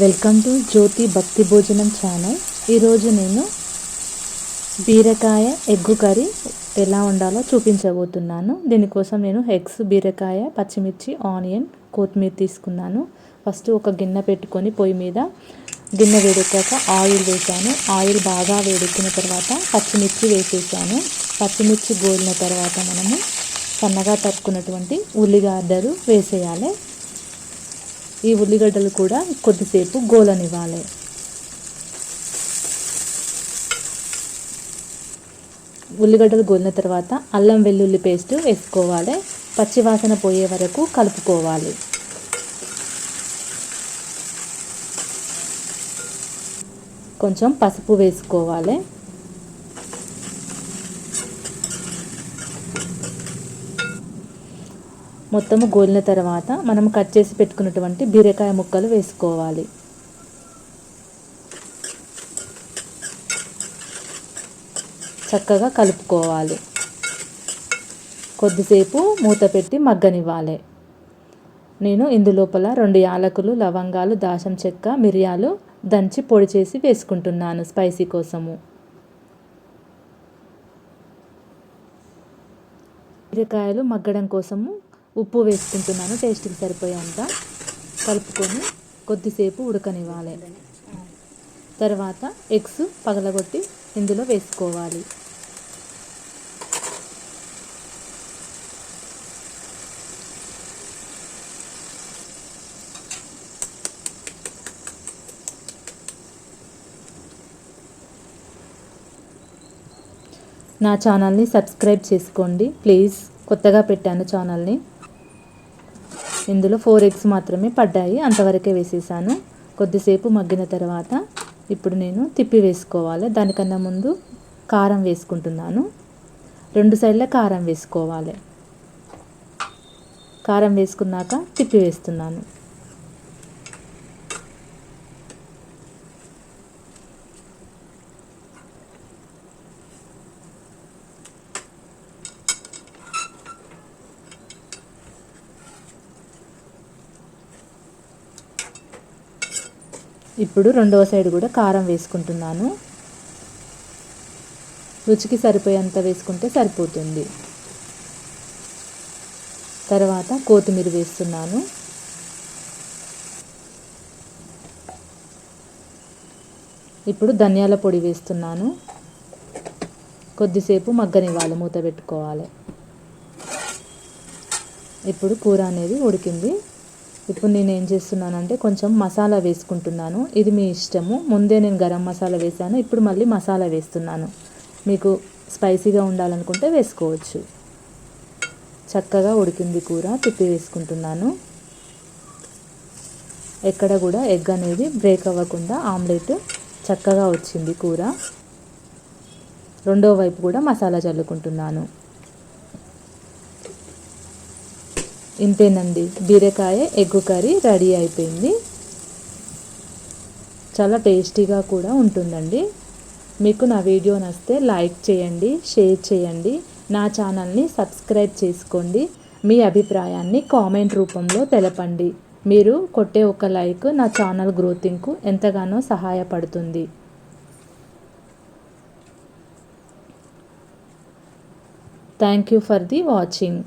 Welcome to జ్యోతి భక్తి భోజనం channel. ఈరోజు నేను బీరకాయ ఎగ్గు కర్రీ ఎలా ఉండాలో చూపించబోతున్నాను. దీనికోసం నేను ఎగ్స్ బీరకాయ పచ్చిమిర్చి ఆనియన్ కొత్తిమీర తీసుకున్నాను. ఫస్ట్ ఒక గిన్నె పెట్టుకొని పొయ్యి మీద గిన్నె వేడెక్కాక ఆయిల్ వేసాను ఆయిల్ బాగా వేడెక్కిన తర్వాత పచ్చిమిర్చి వేసేసాను. పచ్చిమిర్చి గోలిన తర్వాత మనము సన్నగా తరుక్కున్నటువంటి ఉల్లిగడ్డలు వేసేయాలి. ఈ ఉల్లిగడ్డలు కూడా కొద్దిసేపు గోలనివ్వాలి. ఉల్లిగడ్డలు గోలిన తర్వాత అల్లం వెల్లుల్లి పేస్ట్ వేసుకోవాలి. పచ్చివాసన పోయే వరకు కలుపుకోవాలి. కొంచెం పసుపు వేసుకోవాలి. మొత్తము గోలిన తర్వాత మనం కట్ చేసి పెట్టుకున్నటువంటి బీరకాయ ముక్కలు వేసుకోవాలి. చక్కగా కలుపుకోవాలి. కొద్దిసేపు మూత పెట్టి మగ్గనివ్వాలి. నేను ఇందులోపల రెండు యాలకులు లవంగాలు దాసం చెక్క మిరియాలు దంచి పొడి చేసి వేసుకుంటున్నాను స్పైసీ కోసము. బీరకాయలు మగ్గడం కోసము ఉప్పు వేసుకుంటున్నాను టేస్ట్కి సరిపోయేంత కలుపుకొని కొద్దిసేపు ఉడకనివ్వాలి. తర్వాత ఎగ్స్ పగలగొట్టి ఇందులో వేసుకోవాలి. నా ఛానల్ని సబ్స్క్రైబ్ చేసుకోండి. ప్లీజ్ కొత్తగా పెట్టాను ఛానల్ని. ఇందులో ఫోర్ ఎగ్స్ మాత్రమే పడ్డాయి. అంతవరకే వేసేసాను. కొద్దిసేపు మగ్గిన తర్వాత ఇప్పుడు నేను తిప్పి వేసుకోవాలి. దానికన్నా ముందు కారం వేసుకుంటున్నాను. రెండు సైడ్ల కారం వేసుకోవాలి. కారం వేసుకున్నాక తిప్పి వేస్తున్నాను. ఇప్పుడు రెండవ సైడ్ కూడా కారం వేసుకుంటున్నాను. రుచికి సరిపోయేంత వేసుకుంటే సరిపోతుంది. తర్వాత కొత్తిమీర వేస్తున్నాను. ఇప్పుడు ధనియాల పొడి వేస్తున్నాను. కొద్దిసేపు మగ్గనివ్వాలి మూత పెట్టుకోవాలి. ఇప్పుడు కూర అనేది ఉడికింది. ఇప్పుడు నేను ఏం చేస్తున్నానంటే కొంచెం మసాలా వేసుకుంటున్నాను. ఇది మీ ఇష్టము. ముందే నేను గరం మసాలా వేసాను. ఇప్పుడు మళ్ళీ మసాలా వేస్తున్నాను. మీకు స్పైసీగా ఉండాలనుకుంటే వేసుకోవచ్చు. చక్కగా ఉడికింది కూర. తిప్పి వేసుకుంటున్నాను. ఎక్కడ కూడా ఎగ్ అనేది బ్రేక్ అవ్వకుండా ఆమ్లెట్ చక్కగా వచ్చింది కూర. రెండో వైపు కూడా మసాలా చల్లుకుంటున్నాను. ఇంతేనండి. బీరకాయ ఎగ్గు కర్రీ రెడీ అయిపోయింది. చాలా టేస్టీగా కూడా ఉంటుందండి. మీకు నా వీడియో నచ్చితే లైక్ చేయండి షేర్ చేయండి. నా ఛానల్ని సబ్స్క్రైబ్ చేసుకోండి. మీ అభిప్రాయాన్ని కామెంట్ రూపంలో తెలపండి. మీరు కొట్టే ఒక లైక్ నా ఛానల్ గ్రోతింగ్కు ఎంతగానో సహాయపడుతుంది. Thank you for the watching.